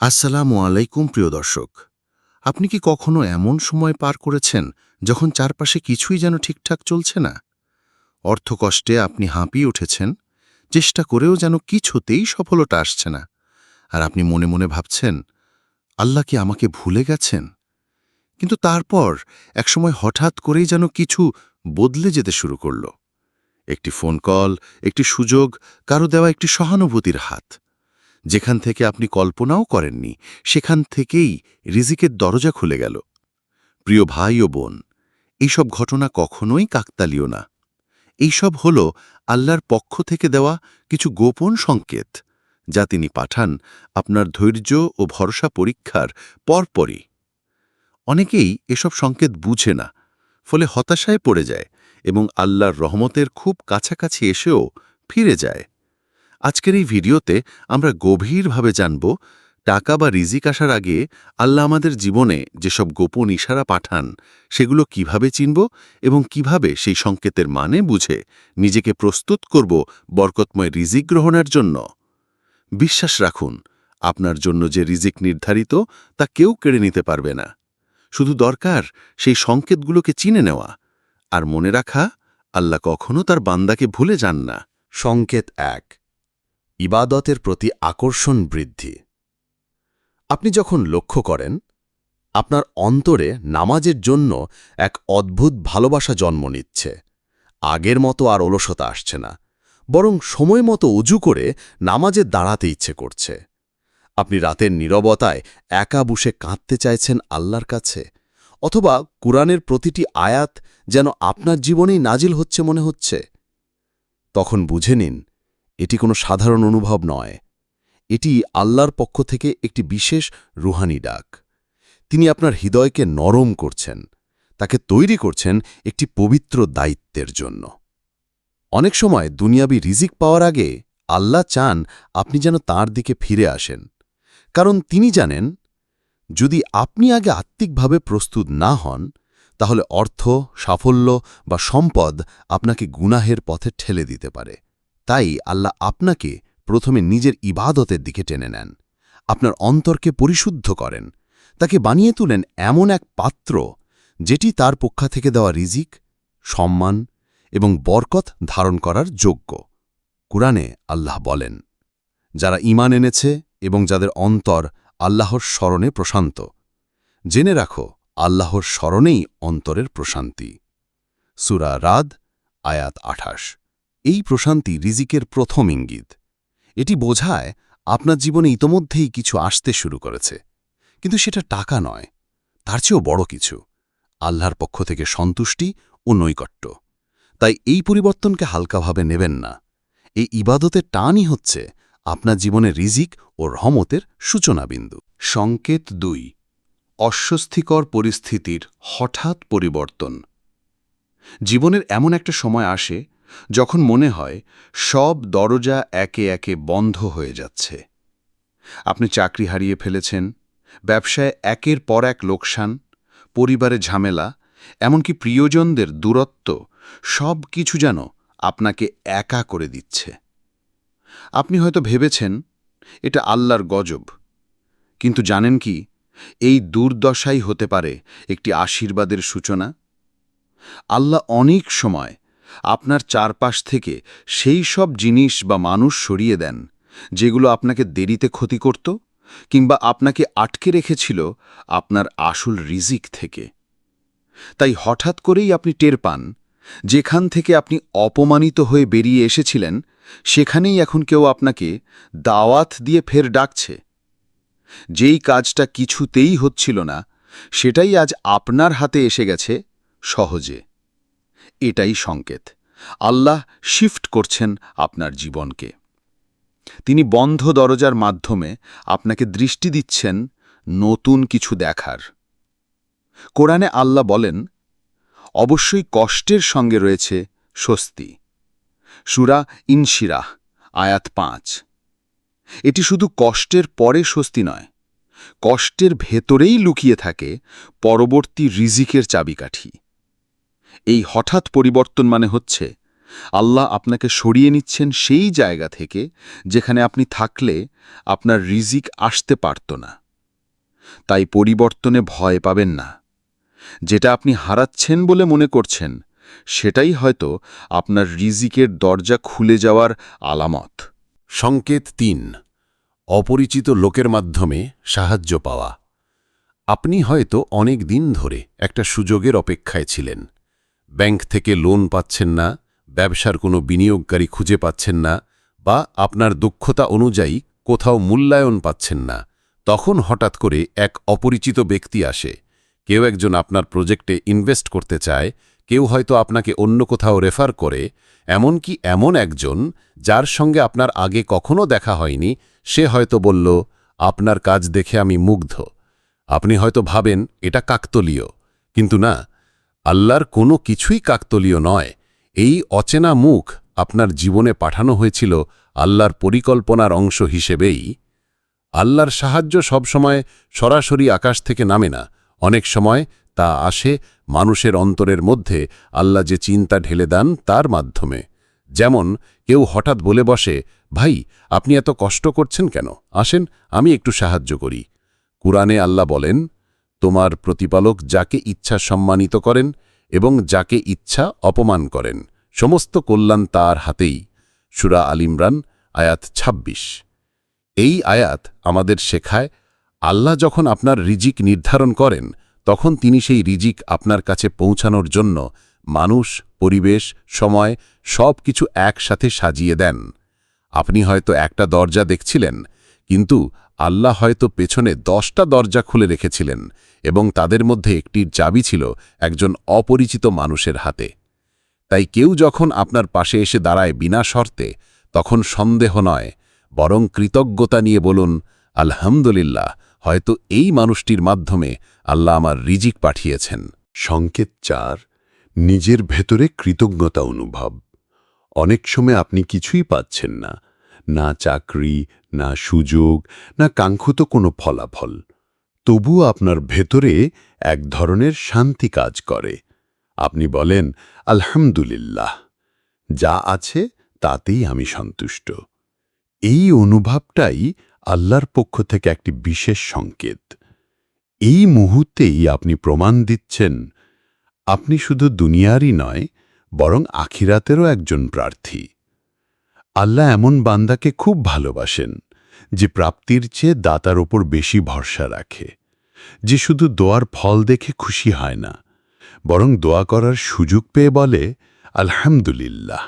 আসসালামু আলাইকুম, প্রিয় দর্শক। আপনি কি কখনো এমন সময় পার করেছেন যখন চারপাশে কিছুই যেন ঠিকঠাক চলছে না? অর্থকষ্টে আপনি হাঁপিয়ে উঠেছেন, চেষ্টা করেও যেন কিছুতেই সফলতা আসছে না। আর আপনি মনে মনে ভাবছেন, আল্লাহ কি আমাকে ভুলে গেছেন? কিন্তু তারপর একসময় হঠাৎ করেই যেন কিছু বদলে যেতে শুরু করল। একটি ফোন কল, একটি সুযোগ, কারও দেওয়া একটি সহানুভূতির হাত। যেখান থেকে আপনি কল্পনাও করেননি, সেখান থেকেই রিজিকের দরজা খুলে গেল। প্রিয় ভাই ও বোন, এইসব ঘটনা কখনোই কাকতালীয় না। এইসব হল আল্লাহর পক্ষ থেকে দেওয়া কিছু গোপন সংকেত, যা তিনি পাঠান আপনার ধৈর্য ও ভরসা পরীক্ষার পরপরই। অনেকেই এসব সংকেত বুঝে না, ফলে হতাশায় পড়ে যায় এবং আল্লাহর রহমতের খুব কাছাকাছি এসেও ফিরে যায়। আজকের এই ভিডিওতে আমরা গভীরভাবে জানব, টাকা বা রিজিক আসার আগে আল্লাহ আমাদের জীবনে যেসব গোপন ইশারা পাঠান, সেগুলো কীভাবে চিনব এবং কীভাবে সেই সংকেতের মানে বুঝে নিজেকে প্রস্তুত করব বরকতময় রিজিক গ্রহণের জন্য। বিশ্বাস রাখুন, আপনার জন্য যে রিজিক নির্ধারিত, তা কেউ কেড়ে নিতে পারবে না। শুধু দরকার সেই সংকেতগুলোকে চিনে নেওয়া। আর মনে রাখা, আল্লাহ কখনো তার বান্দাকে ভুলে যান না। সংকেত এক। ইবাদতের প্রতি আকর্ষণ বৃদ্ধি। আপনি যখন লক্ষ্য করেন, আপনার অন্তরে নামাজের জন্য এক অদ্ভুত ভালোবাসা জন্ম নিচ্ছে। আগের মতো আর অলসতা আসছে না, বরং সময় মতো উজু করে নামাজে দাঁড়াতে ইচ্ছে করছে। আপনি রাতের নীরবতায় একা বসে কাঁদতে চাইছেন আল্লাহর কাছে, অথবা কুরআনের প্রতিটি আয়াত যেন আপনার জীবনেই নাজিল হচ্ছে মনে হচ্ছে। তখন বুঝে নিন এটি কোনো সাধারণ অনুভব নয়। এটি আল্লাহর পক্ষ থেকে একটি বিশেষ রুহানি ডাক। তিনি আপনার হৃদয়কে নরম করছেন, তাকে তৈরি করছেন একটি পবিত্র দায়িত্বের জন্য। অনেক সময় দুনিয়াবি রিজিক পাওয়ার আগে আল্লাহ চান আপনি যেন তার দিকে ফিরে আসেন। কারণ তিনি জানেন, যদি আপনি আগে আত্মিকভাবে প্রস্তুত না হন, তাহলে অর্থ, সাফল্য বা সম্পদ আপনাকে গুনাহের পথে ঠেলে দিতে পারে। তাই আল্লাহ আপনাকে প্রথমে নিজের ইবাদতের দিকে টেনে নেন। আপনার অন্তরকে পরিশুদ্ধ করেন। তাকে বানিয়ে তুলেন এমন এক পাত্র যেটি তার পক্ষ থেকে দেওয়া রিজিক, সম্মান এবং বরকত ধারণ করার যোগ্য। কুরআনে আল্লাহ বলেন, যারা ঈমান এনেছে এবং যাদের অন্তর আল্লাহর স্মরণে প্রশান্ত, জেনে রাখো আল্লাহর স্মরণেই অন্তরের প্রশান্তি। সুরা রাদ, আয়াত আঠাশ। এই প্রশান্তি রিজিকের প্রথম ইঙ্গিত। এটি বোঝায় আপনার জীবনে ইতোমধ্যেই কিছু আসতে শুরু করেছে। কিন্তু সেটা টাকা নয়, তার চেয়েও বড় কিছু। আল্লাহর পক্ষ থেকে সন্তুষ্টি ও নৈকট্য। তাই এই পরিবর্তনকে হালকাভাবে নেবেন না। এই ইবাদতের টানই হচ্ছে আপনার জীবনে রিজিক ও রহমতের সূচনাবিন্দু। সংকেত দুই, অস্বস্তিকর পরিস্থিতির হঠাৎ পরিবর্তন। জীবনের এমন একটা সময় আসে যখন মনে হয় সব দরজা একে একে বন্ধ হয়ে যাচ্ছে। আপনি চাকরি হারিয়ে ফেলেছেন, ব্যবসায় একের পর এক লোকসান, পরিবারে ঝামেলা, এমনকি প্রিয়জনদের দূরত্ব, সব কিছু যেন আপনাকে একা করে দিচ্ছে। আপনি হয়তো ভেবেছেন, এটা আল্লাহর গজব। কিন্তু জানেন কি, এই দুর্দশাই হতে পারে একটি আশীর্বাদের সূচনা। আল্লাহ অনেক সময় আপনার চারপাশ থেকে সেই সব জিনিস বা মানুষ সরিয়ে দেন, যেগুলো আপনাকে দেরিতে ক্ষতি করত কিংবা আপনাকে আটকে রেখেছিল আপনার আসল রিজিক থেকে। তাই হঠাৎ করেই আপনি টের পান, যেখান থেকে আপনি অপমানিত হয়ে বেরিয়ে এসেছিলেন, সেখানেই এখন কেউ আপনাকে দাওয়াত দিয়ে ফের ডাকছে। যেই কাজটা কিছুতেই হচ্ছিল না, সেটাই আজ আপনার হাতে এসে গেছে সহজে। এটাই সংকেত। আল্লাহ শিফট করছেন আপনার জীবনকে। তিনি বন্ধ দরজার মাধ্যমে আপনাকে দৃষ্টি দিচ্ছেন নতুন কিছু দেখার। কোরআনে আল্লাহ বলেন, অবশ্যই কষ্টের সঙ্গে রয়েছে স্বস্তি। সুরা ইনশিরাহ, আয়াত পাঁচ। এটি শুধু কষ্টের পরে স্বস্তি নয়, কষ্টের ভেতরেই লুকিয়ে থাকে পরবর্তী রিজিকের চাবিকাঠি। এই হঠাৎ পরিবর্তন মানে হচ্ছে, আল্লাহ আপনাকে সরিয়ে নিচ্ছেন সেই জায়গা থেকে যেখানে আপনি থাকলে আপনার রিজিক আসতে পারত না। তাই পরিবর্তনে ভয় পাবেন না। যেটা আপনি হারাচ্ছেন বলে মনে করছেন, সেটাই হয়তো আপনার রিজিকের দরজা খুলে যাওয়ার আলামত। সংকেত তিন, অপরিচিত লোকের মাধ্যমে সাহায্য পাওয়া। আপনি হয়তো অনেক দিন ধরে একটা সুযোগের অপেক্ষায় ছিলেন। ব্যাংক থেকে লোন পাচ্ছেন না, ব্যবসার কোনো বিনিয়োগকারী খুঁজে পাচ্ছেন না বা আপনার দক্ষতা অনুযায়ী কোথাও মূল্যায়ন পাচ্ছেন না, তখন হঠাৎ করে এক অপরিচিত ব্যক্তি আসে। কেউ একজন আপনার প্রজেক্টে ইনভেস্ট করতে চায়, কেউ হয়তো আপনাকে অন্য কোথাও রেফার করে, এমনকি এমন একজন যার সঙ্গে আপনার আগে কখনো দেখা হয়নি, সে হয়তো বলল, আপনার কাজ দেখে আমি মুগ্ধ। আপনি হয়তো ভাবেন, এটা কাকতলীয়। কিন্তু না আল্লাহর কোনো কিছুই কাকতলীয় নয়। এই অচেনা মুখ আপনার জীবনে পাঠানো হয়েছিল আল্লাহর পরিকল্পনার অংশ হিসেবেই। আল্লাহর সাহায্য সবসময় সরাসরি আকাশ থেকে নামে না। অনেক সময় তা আসে মানুষের অন্তরের মধ্যে আল্লাহ যে চিন্তা ঢেলে দেন তার মাধ্যমে। যেমন কেউ হঠাৎ বলে বসে, ভাই, আপনি এত কষ্ট করছেন কেন? আসেন, আমি একটু সাহায্য করি। কুরআনে আল্লাহ বলেন তোমার প্রতিপালক যাকে ইচ্ছা সম্মানিত করেন এবং যাকে ইচ্ছা অপমান করেন। সমস্ত কল্যাণ তার হাতেই। সুরা আল ইমরান, আয়াত ২৬ এই আয়াত আমাদের শেখায়, আল্লাহ যখন আপনার রিজিক নির্ধারণ করেন, তখন তিনি সেই রিজিক আপনার কাছে পৌঁছানোর জন্য মানুষ, পরিবেশ, সময় সব কিছু একসাথে সাজিয়ে দেন। আপনি হয়তো একটা দরজা দেখছিলেন, কিন্তু আল্লাহ হয়তো পেছনে দশটা দরজা খুলে রেখেছিলেন এবং তাদের মধ্যে একটির চাবি ছিল একজন অপরিচিত মানুষের হাতে। তাই কেউ যখন আপনার পাশে এসে দাঁড়ায় বিনা শর্তে, তখন সন্দেহ নয়, বরং কৃতজ্ঞতা নিয়ে বলুন, আলহামদুলিল্লাহ, হয়তো এই মানুষটির মাধ্যমে আল্লাহ আমার রিজিক পাঠিয়েছেন। সংকেত চার, নিজের ভেতরে কৃতজ্ঞতা অনুভব। অনেক সময় আপনি কিছুই পাচ্ছেন না না চাকরি না সুযোগ, না কাঙ্ক্ষিত কোনো ফলাফল। তবুও আপনার ভেতরে এক ধরনের শান্তি কাজ করে। আপনি বলেন, আলহামদুলিল্লাহ, যা আছে তাতেই আমি সন্তুষ্ট। এই অনুভবটাই আল্লাহর পক্ষ থেকে একটি বিশেষ সংকেত। এই মুহূর্তেই আপনি প্রমাণ দিচ্ছেন, আপনি শুধু দুনিয়ারই নয়, বরং আখিরাতেরও একজন প্রার্থী। আল্লাহ এমন বান্দাকে খুব ভালোবাসেন, যে প্রাপ্তির চেয়ে দাতার ওপর বেশি ভরসা রাখে, যে শুধু দোয়ার ফল দেখে খুশি হয় না, বরং দোয়া করার সুযোগ পেয়ে বলে, আলহামদুলিল্লাহ,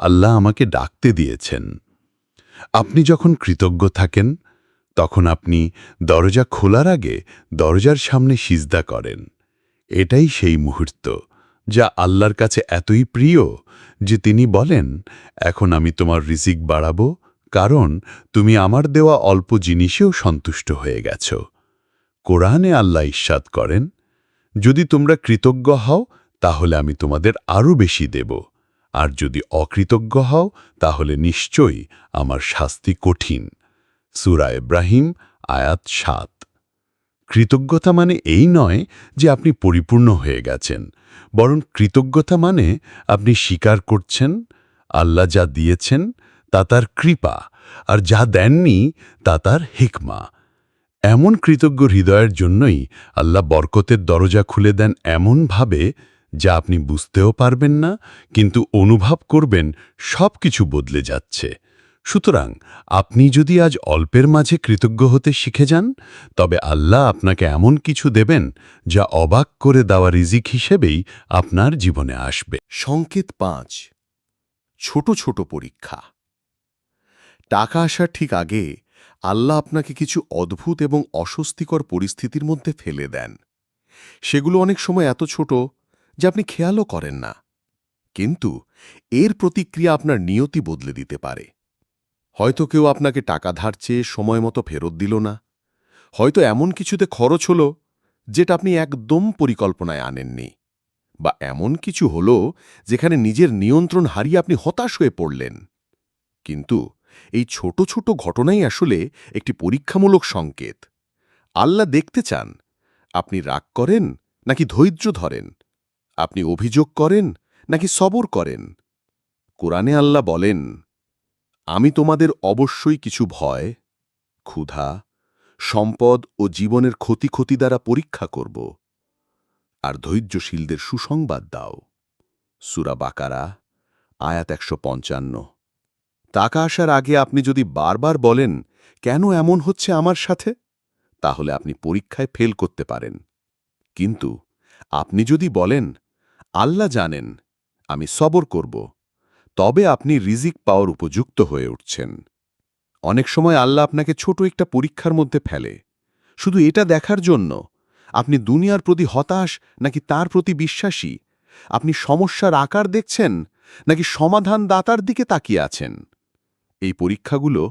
আল্লাহ আমাকে ডাকতে দিয়েছেন। আপনি যখন কৃতজ্ঞ থাকেন, তখন আপনি দরজা খোলার আগে দরজার সামনে সিজদা করেন। এটাই সেই মুহূর্ত। যা আল্লাহর কাছে এতই প্রিয় যে তিনি বলেন, এখন আমি তোমার রিজিক বাড়াবো, কারণ তুমি আমার দেওয়া অল্প জিনিসেও সন্তুষ্ট হয়ে গেছ। কোরআনে আল্লাহ ইস্বাদ করেন, যদি তোমরা কৃতজ্ঞ হও, তাহলে আমি তোমাদের আরও বেশি দেব। আর যদি অকৃতজ্ঞ হও, তাহলে নিশ্চয়ই আমার শাস্তি কঠিন। সুরা ইব্রাহিম, আয়াত সাত। কৃতজ্ঞতা মানে এই নয় যে আপনি পরিপূর্ণ হয়ে গেছেন, বরং কৃতজ্ঞতা মানে আপনি স্বীকার করছেন, আল্লাহ যা দিয়েছেন তা তার কৃপা, আর যা দেননি তা তার হিকমা। এমন কৃতজ্ঞ হৃদয়ের জন্যই আল্লাহ বরকতের দরজা খুলে দেন এমনভাবে যা আপনি বুঝতেও পারবেন না, কিন্তু অনুভব করবেন সব কিছু বদলে যাচ্ছে। সুতরাং আপনি যদি আজ অল্পের মাঝে কৃতজ্ঞ হতে শিখে যান, তবে আল্লাহ আপনাকে এমন কিছু দেবেন যা অবাক করে দেওয়া রিজিক হিসেবেই আপনার জীবনে আসবে। সংকেত পাঁচ, ছোট ছোট পরীক্ষা। টাকা আসার ঠিক আগে আল্লাহ আপনাকে কিছু অদ্ভুত এবং অস্বস্তিকর পরিস্থিতির মধ্যে ফেলে দেন। সেগুলো অনেক সময় এত ছোট যে আপনি খেয়ালও করেন না। কিন্তু এর প্রতিক্রিয়া আপনার নিয়তি বদলে দিতে পারে। হয়তো কেউ আপনাকে টাকা ধার চেয়ে সময় মতো ফেরত দিল না। হয়তো এমন কিছুতে খরচ হলো যেটা আপনি একদম পরিকল্পনায় আনেননি। বা এমন কিছু হলো যেখানে নিজের নিয়ন্ত্রণ হারিয়ে আপনি হতাশ হয়ে পড়লেন। কিন্তু এই ছোট ছোট ঘটনাই আসলে একটি পরীক্ষামূলক সংকেত। আল্লাহ দেখতে চান, আপনি রাগ করেন নাকি ধৈর্য ধরেন? আপনি অভিযোগ করেন নাকি সবর করেন? কোরআনে আল্লাহ বলেন আমি তোমাদের অবশ্যই কিছু ভয়, ক্ষুধা, সম্পদ ও জীবনের ক্ষতি ক্ষতি দ্বারা পরীক্ষা করব। আর ধৈর্যশীলদের সুসংবাদ দাও। সুরা বাকারা, আয়াত একশো পঞ্চান্ন। টাকা আসার আগে আপনি যদি বারবার বলেন, কেন এমন হচ্ছে আমার সাথে? তাহলে আপনি পরীক্ষায় ফেল করতে পারেন। কিন্তু আপনি যদি বলেন, আল্লাহ জানেন, আমি সবর করব। তবে আপনি রিজিক পাওয়ার উপযুক্ত হয়ে উঠছেন। অনেক সময় আল্লাহ আপনাকে ছোট একটা পরীক্ষার মধ্যে ফেলে। শুধু এটা দেখার জন্য, আপনি দুনিয়ার প্রতি হতাশ নাকি তার প্রতি বিশ্বাসী? আপনি সমস্যার আকার দেখছেন নাকি সমাধান দাতার দিকে তাকিয়ে আছেন? এই পরীক্ষাগুলো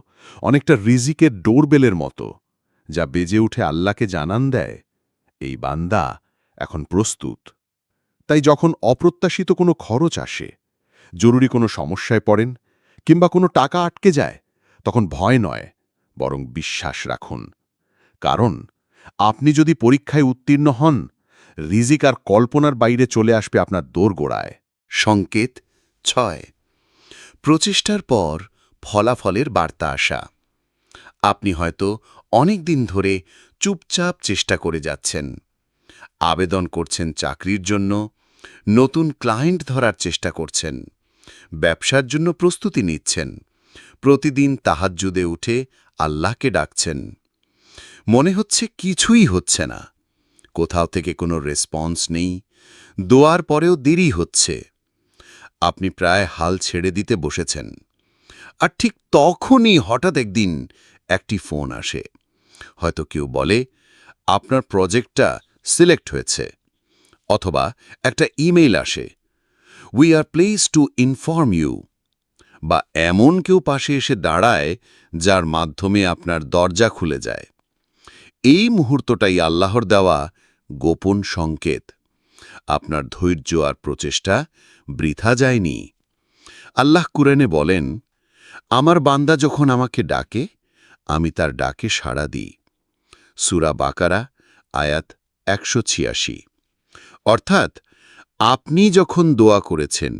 অনেকটা রিজিকের ডোরবেলের মতো, যা বেজে উঠে আল্লাহকে জানান দেয়, এই বান্দা এখন প্রস্তুত। তাই যখন অপ্রত্যাশিত কোনো খরচ আসে জরুরি কোনো সমস্যায় পড়েন কিংবা কোনো টাকা আটকে যায়, তখন ভয় নয়, বরং বিশ্বাস রাখুন। কারণ, আপনি যদি পরীক্ষায় উত্তীর্ণ হন, রিজিক আর কল্পনার বাইরে চলে আসবে আপনার দোরগোড়ায়। সংকেত ছয়। প্রচেষ্টার পর ফলাফলের বার্তা আসা। আপনি হয়তো অনেক দিন ধরে চুপচাপ চেষ্টা করে যাচ্ছেন। আবেদন করছেন চাকরির জন্য, নতুন ক্লায়েন্ট ধরার চেষ্টা করছেন। ব্যবসার জন্য প্রস্তুতি নিচ্ছেন। প্রতিদিন তাহাজ্জুদে উঠে আল্লাহকে ডাকছেন। মনে হচ্ছে কিছুই হচ্ছে না। কোথাও থেকে কোনো রেসপন্স নেই। দোয়ার পরেও দেরি হচ্ছে। আপনি প্রায় হাল ছেড়ে দিতে বসেছেন। আর ঠিক তখনই হঠাৎ একদিন একটি ফোন আসে। হয়তো কেউ বলে, আপনার প্রজেক্টটা সিলেক্ট হয়েছে। অথবা একটা ইমেইল আসে we are pleased to inform you বা এমন কেউ পাশে এসে দাঁড়ায়, যার মাধ্যমে আপনার দরজা খুলে যায়। এই মুহূর্তটাই আল্লাহর দেওয়া গোপন সংকেত। আপনার ধৈর্য আর প্রচেষ্টা বৃথা যায়নি। আল্লাহ কুরেনে বলেন, আমার বান্দা যখন আমাকে ডাকে, আমি তার ডাকে সাড়া দিই। সুরা বাকারা, আয়াত একশো ছিয়াশি। অর্থাৎ আপনি যখন দোয়া করেছেন,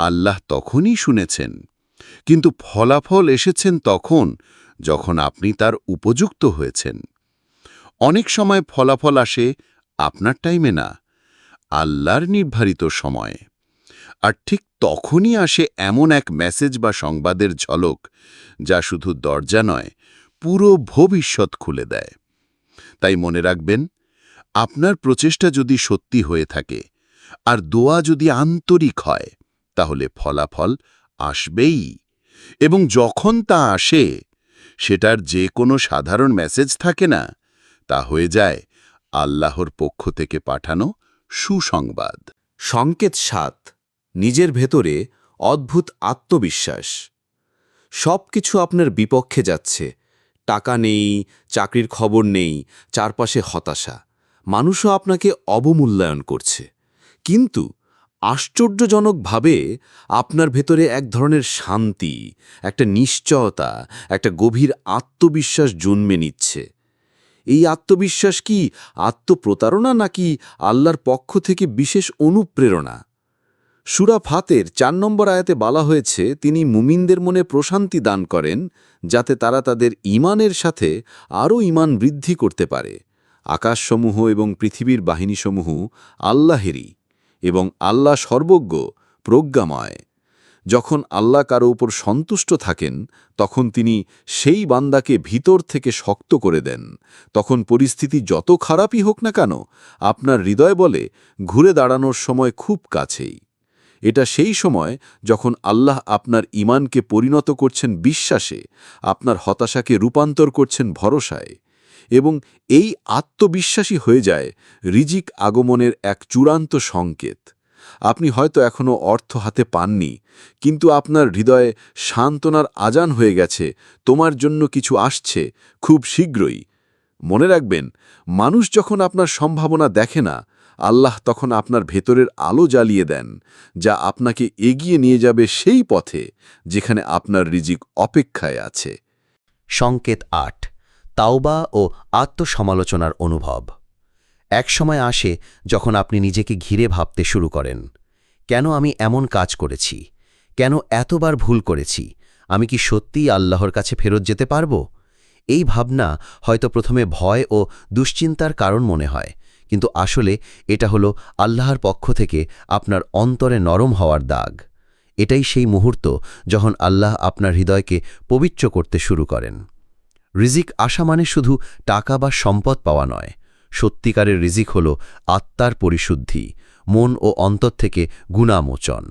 আল্লাহ তখনই শুনেছেন। কিন্তু ফলাফল এসেছেন তখন যখন আপনি তার উপযুক্ত হয়েছেন। অনেক সময় ফলাফল আসে আপনার টাইমে না, আল্লাহর নির্ধারিত সময়ে। আর ঠিক তখনই আসে এমন এক মেসেজ বা সংবাদের ঝলক যা শুধু দরজা নয়, পুরো ভবিষ্যৎ খুলে দেয়। তাই মনে রাখবেন, আপনার প্রচেষ্টা যদি সত্যি হয়ে থাকে আর দোয়া যদি আন্তরিক হয়, তাহলে ফলাফল আসবেই। এবং যখন তা আসে, সেটার যে কোনো সাধারণ মেসেজ থাকে না, তা হয়ে যায় আল্লাহর পক্ষ থেকে পাঠানো সুসংবাদ। সংকেত সাত, নিজের ভেতরে অদ্ভুত আত্মবিশ্বাস। সব কিছু আপনার বিপক্ষে যাচ্ছে। টাকা নেই, চাকরির খবর নেই, চারপাশে হতাশা। মানুষও আপনাকে অবমূল্যায়ন করছে। কিন্তু আশ্চর্যজনকভাবে আপনার ভেতরে এক ধরনের শান্তি, একটা নিশ্চয়তা, একটা গভীর আত্মবিশ্বাস জন্মে নিচ্ছে। এই আত্মবিশ্বাস কি আত্মপ্রতারণা নাকি আল্লাহর পক্ষ থেকে বিশেষ অনুপ্রেরণা? সুরা ফাতের চার নম্বর আয়াতে বলা হয়েছে, তিনি মুমিনদের মনে প্রশান্তি দান করেন, যাতে তারা তাদের ইমানের সাথে আরও ইমান বৃদ্ধি করতে পারে। আকাশসমূহ এবং পৃথিবীর বাহিনীসমূহ আল্লাহেরই। এবং আল্লাহ সর্বজ্ঞ, প্রজ্ঞাময়। যখন আল্লাহ কারও উপর সন্তুষ্ট থাকেন, তখন তিনি সেই বান্দাকে ভিতর থেকে শক্ত করে দেন। তখন পরিস্থিতি যত খারাপই হোক না কেন, আপনার হৃদয় বলে ঘুরে দাঁড়ানোর সময় খুব কাছেই। এটা সেই সময় যখন আল্লাহ আপনার ইমানকে পরিণত করছেন বিশ্বাসে, আপনার হতাশাকে রূপান্তর করছেন ভরসায়। এবং এই আত্মবিশ্বাসী হয়ে যায় রিজিক আগমনের এক চূড়ান্ত সংকেত। আপনি হয়তো এখনও অর্থ হাতে পাননি, কিন্তু আপনার হৃদয়ে সান্ত্বনার আজান হয়ে গেছে, তোমার জন্য কিছু আসছে, খুব শীঘ্রই। মনে রাখবেন, মানুষ যখন আপনার সম্ভাবনা দেখে না, আল্লাহ তখন আপনার ভেতরের আলো জ্বালিয়ে দেন, যা আপনাকে এগিয়ে নিয়ে যাবে সেই পথে যেখানে আপনার রিজিক অপেক্ষায় আছে। সংকেত আট। তাওবা ও আত্মসমালোচনার অনুভব। এক সময় আসে যখন আপনি নিজেকে ঘিরে ভাবতে শুরু করেন, কেন আমি এমন কাজ করেছি? কেন এতবার ভুল করেছি? আমি কি সত্যিই আল্লাহর কাছে ফেরত যেতে পারব? এই ভাবনা হয়তো প্রথমে ভয় ও দুশ্চিন্তার কারণ মনে হয়, কিন্তু আসলে এটা হলো আল্লাহর পক্ষ থেকে আপনার অন্তরে নরম হওয়ার দাগ। এটাই সেই মুহূর্ত যখন আল্লাহ আপনার হৃদয়কে পবিত্র করতে শুরু করেন। রিজিক আসা মানে শুধু টাকা বা সম্পদ পাওয়া নয়। সত্যিকারের রিজিক হল আত্মার পরিশুদ্ধি, মন ও অন্তর থেকে গুণামোচন।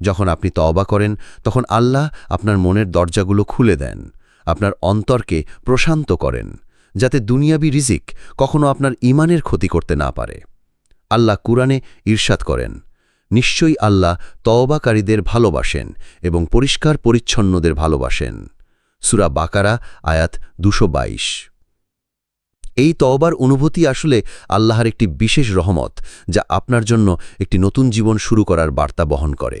যখন আপনি তওবা করেন, তখন আল্লাহ আপনার মনের দরজাগুলো খুলে দেন, আপনার অন্তরকে প্রশান্ত করেন, যাতে দুনিয়াবি রিজিক কখনো আপনার ইমানের ক্ষতি করতে না পারে। আল্লাহ কুরআনে ঈর্ষাদ করেন, নিশ্চয়ই আল্লাহ তওবাকারীদের ভালোবাসেন এবং পরিষ্কার পরিচ্ছন্নদের ভালোবাসেন। সুরা বাকারা, আয়াত দুশো এই তওবার অনুভূতি আসলে আল্লাহর একটি বিশেষ রহমত, যা আপনার জন্য একটি নতুন জীবন শুরু করার বার্তা বহন করে।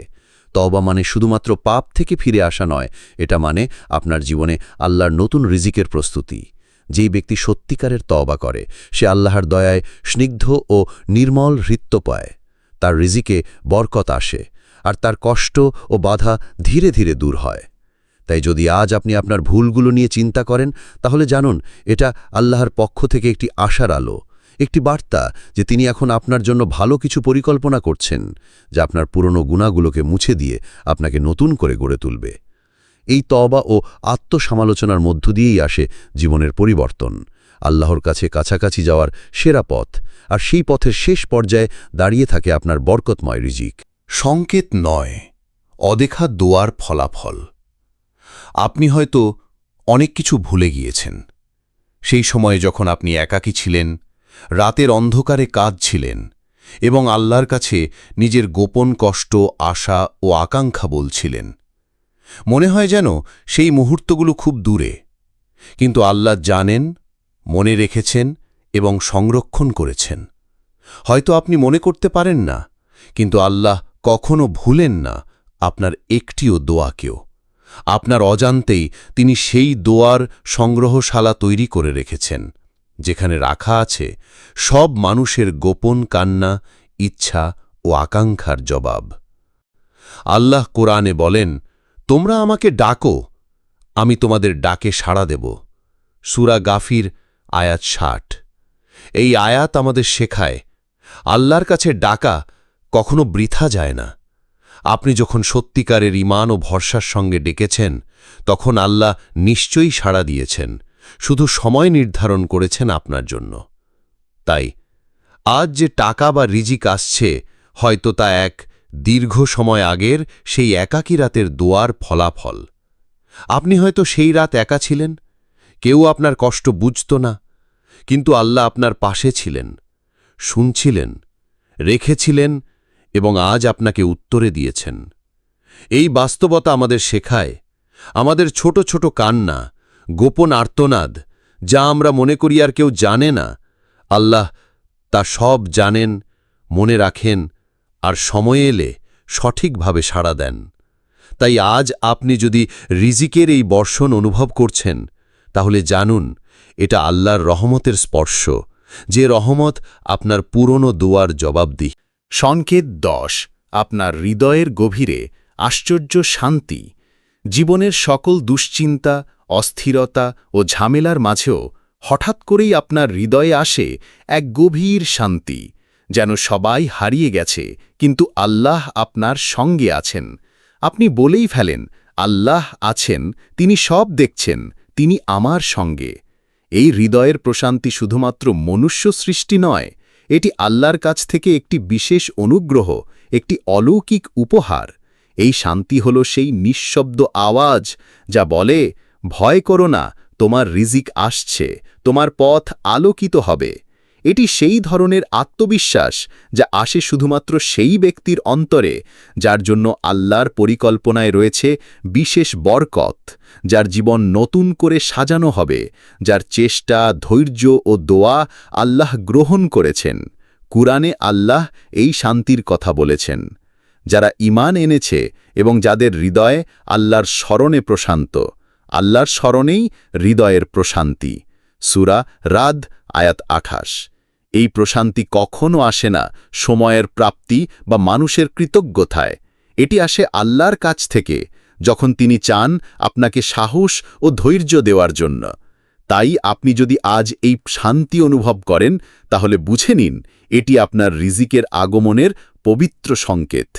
তওবা মানে শুধুমাত্র পাপ থেকে ফিরে আসা নয়, এটা মানে আপনার জীবনে আল্লাহর নতুন রিজিকের প্রস্তুতি। যেই ব্যক্তি সত্যিকারের তওবা করে, সে আল্লাহর দয়ায় স্নিগ্ধ ও নির্মল হৃত্য পায়। তার রিজিকে বরকত আসে, আর তার কষ্ট ও বাধা ধীরে ধীরে দূর হয়। তাই যদি আজ আপনি আপনার ভুলগুলো নিয়ে চিন্তা করেন, তাহলে জানুন, এটা আল্লাহর পক্ষ থেকে একটি আশার আলো, একটি বার্তা যে তিনি এখন আপনার জন্য ভালো কিছু পরিকল্পনা করছেন, যা আপনার পুরনো গুণাগুলোকে মুছে দিয়ে আপনাকে নতুন করে গড়ে তুলবে। এই তবা ও আত্মসমালোচনার মধ্য দিয়েই আসে জীবনের পরিবর্তন, আল্লাহর কাছে কাছাকাছি যাওয়ার সেরা পথ, আর সেই পথের শেষ পর্যায়ে দাঁড়িয়ে থাকে আপনার বরকতময় রিজিক। সংকেত নয়, অদেখা দোয়ার ফলাফল। আপনি হয়তো অনেক কিছু ভুলে গিয়েছেন। সেই সময়ে যখন আপনি একাকী ছিলেন, রাতের অন্ধকারে কাজ ছিলেন এবং আল্লাহর কাছে নিজের গোপন কষ্ট, আশা ও আকাঙ্ক্ষা বলছিলেন। মনে হয় যেন সেই মুহূর্তগুলো খুব দূরে, কিন্তু আল্লাহ জানেন, মনে রেখেছেন এবং সংরক্ষণ করেছেন। হয়তো আপনি মনে করতে পারেন না, কিন্তু আল্লাহ কখনো ভুলেন না আপনার একটিও দোয়াকেও আপনার অজান্তেই তিনি সেই দোয়ার সংগ্রহশালা তৈরি করে রেখেছেন, যেখানে রাখা আছে সব মানুষের গোপন কান্না, ইচ্ছা ও আকাঙ্ক্ষার জবাব। আল্লাহ কোরআনে বলেন, তোমরা আমাকে ডাকো, আমি তোমাদের ডাকে সাড়া দেব। সুরা গাফির, আয়াত ষাট। এই আয়াত আমাদের শেখায়, আল্লাহর কাছে ডাকা কখনো বৃথা যায় না। আপনি যখন সত্যিকারের ইমান ও ভরসার সঙ্গে ডেকেছেন, তখন আল্লাহ নিশ্চয়ই সাড়া দিয়েছেন। শুধু সময় নির্ধারণ করেছেন আপনার জন্য। তাই, আজ যে টাকা বা রিজিক আসছে, হয়তো তা এক দীর্ঘ সময় আগের সেই একাকী রাতের দোয়ার ফলাফল। আপনি হয়তো সেই রাত একা ছিলেন। কেউ আপনার কষ্ট বুঝত না। কিন্তু আল্লাহ আপনার পাশে ছিলেন, শুনছিলেন, রেখেছিলেন এবং আজ আপনাকে উত্তরে দিয়েছেন। এই বাস্তবতা আমাদের শেখায়। আমাদের ছোট ছোট কান্না, গোপন আর্তনাদ, যা আমরা মনে করি আর কেউ জানে না, আল্লাহ তা সব জানেন, মনে রাখেন আর সময় এলে সঠিকভাবে সাড়া দেন। তাই আজ আপনি যদি রিজিকের এই বর্ষণ অনুভব করছেন, তাহলে জানুন, এটা আল্লাহর রহমতের স্পর্শ, যে রহমত আপনার পুরনো দোয়ার জবাবদিহি। সংকেত দশ, আপনার হৃদয়ের গভীরে আশ্চর্য শান্তি। জীবনের সকল দুশ্চিন্তা, অস্থিরতা ও ঝামেলার মাঝেও হঠাৎ করেই আপনার হৃদয়ে আসে এক গভীর শান্তি, যেন সবাই হারিয়ে গেছে, কিন্তু আল্লাহ আপনার সঙ্গে আছেন। আপনি বলেই ফেলেন, আল্লাহ আছেন, তিনি সব দেখছেন, তিনি আমার সঙ্গে। এই হৃদয়ের প্রশান্তি শুধুমাত্র মনুষ্য সৃষ্টি নয় এটি আল্লাহর কাছ থেকে একটি বিশেষ অনুগ্রহ, একটি অলৌকিক উপহার। এই শান্তি হল সেই নিঃশব্দ আওয়াজ যা বলে, ভয় করো না, তোমার রিজিক আসছে, তোমার পথ আলোকিত হবে। এটি সেই ধরনের আত্মবিশ্বাস যা আসে শুধুমাত্র সেই ব্যক্তির অন্তরে, যার জন্য আল্লাহর পরিকল্পনায় রয়েছে বিশেষ বরকত, যার জীবন নতুন করে সাজানো হবে, যার চেষ্টা, ধৈর্য ও দোয়া আল্লাহ গ্রহণ করেছেন। কুরআনে আল্লাহ এই শান্তির কথা বলেছেন। যারা ইমান এনেছে এবং যাদের হৃদয়ে আল্লাহর স্মরণে প্রশান্ত, আল্লাহর স্মরণেই হৃদয়ের প্রশান্তি। সুরা রাদ আয়াত আঠাশ। এই প্রশান্তি কখনও আসে না সময়ের প্রাপ্তি বা মানুষের কৃতজ্ঞতায়। এটি আসে আল্লাহর কাছ থেকে, যখন তিনি চান আপনাকে সাহস ও ধৈর্য দেওয়ার জন্য। তাই আপনি যদি আজ এই শান্তি অনুভব করেন, তাহলে বুঝে নিন, এটি আপনার রিজিকের আগমনের পবিত্র সংকেত।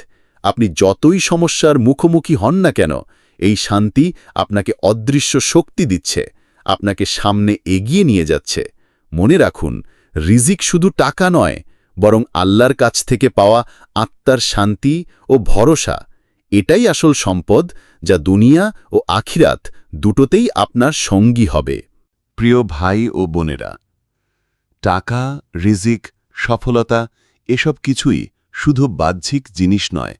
আপনি যতই সমস্যার মুখোমুখি হন না কেন, এই শান্তি আপনাকে অদৃশ্য শক্তি দিচ্ছে, আপনাকে সামনে এগিয়ে নিয়ে যাচ্ছে। মনে রাখুন, রিজিক শুধু টাকা নয়, বরং আল্লাহর কাছ থেকে পাওয়া আত্মার শান্তি ও ভরসা। এটাই আসল সম্পদ যা দুনিয়া ও আখিরাত দুটোতেই আপনার সঙ্গী হবে। প্রিয় ভাই ও বোনেরা, টাকা, রিজিক, সফলতা এসব কিছুই শুধু বাহ্যিক জিনিস নয়।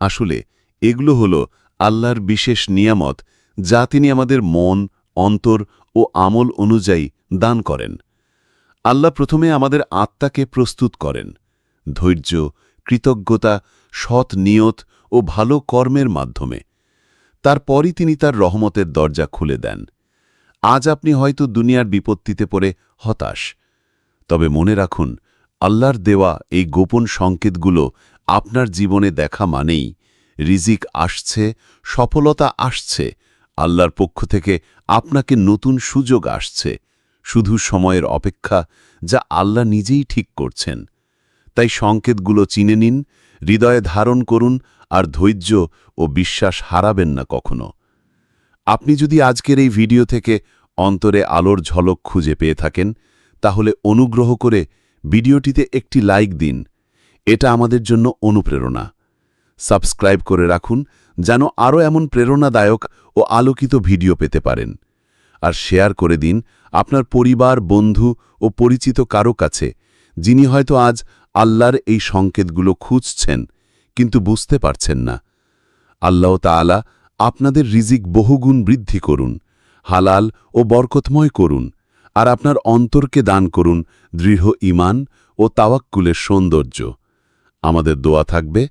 আসলে এগুলো হল আল্লাহর বিশেষ নিয়ামত যা তিনি আমাদের মন, অন্তর ও আমল অনুযায়ী দান করেন। আল্লাহ প্রথমে আমাদের আত্মাকে প্রস্তুত করেন। ধৈর্য, কৃতজ্ঞতা, সৎ নিয়ত ও ভালো কর্মের মাধ্যমে। তারপরই তিনি তার রহমতের দরজা খুলে দেন। আজ আপনি হয়তো দুনিয়ার বিপত্তিতে পড়ে হতাশ। তবে মনে রাখুন, আল্লাহর দেওয়া এই গোপন সংকেতগুলো আপনার জীবনে দেখা মানেই রিজিক আসছে, সফলতা আসছে, আল্লাহর পক্ষ থেকে আপনাকে নতুন সুযোগ আসছে। শুধু সময়ের অপেক্ষা যা আল্লাহ নিজেই ঠিক করছেন। তাই সংকেতগুলো চিনে নিন, হৃদয়ে ধারণ করুন, আর ধৈর্য ও বিশ্বাস হারাবেন না কখনো। আপনি যদি আজকের এই ভিডিও থেকে অন্তরে আলোর ঝলক খুঁজে পেয়ে থাকেন, তাহলে অনুগ্রহ করে ভিডিওটিতে একটি লাইক দিন। এটা আমাদের জন্য অনুপ্রেরণা। সাবস্ক্রাইব করে রাখুন, যেন আরও এমন প্রেরণাদায়ক ও আলোকিত ভিডিও পেতে পারেন। আর শেয়ার করে দিন আপনার পরিবার, বন্ধু ও পরিচিত কারও কাছে, যিনি হয়তো আজ আল্লাহর এই সংকেতগুলো খুঁজছেন, কিন্তু বুঝতে পারছেন না। আল্লাহ তাআলা আপনাদের রিজিক বহুগুণ বৃদ্ধি করুন, হালাল ও বরকতময় করুন, আর আপনার অন্তরকে দান করুন দৃঢ় ইমান ও তাওয়াক্কুলের সৌন্দর্য। আমাদের দোয়া থাকবে,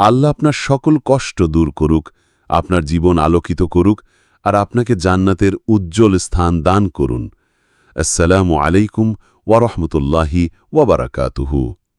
আল্লাহ আপনার সকল কষ্ট দূর করুক, আপনার জীবন আলোকিত করুক আর আপনাকে জান্নাতের উজ্জ্বল স্থান দান করুন। আসসালামু আলাইকুম ওয়ারহমতুল্লাহি ওয়াবারাকাতুহু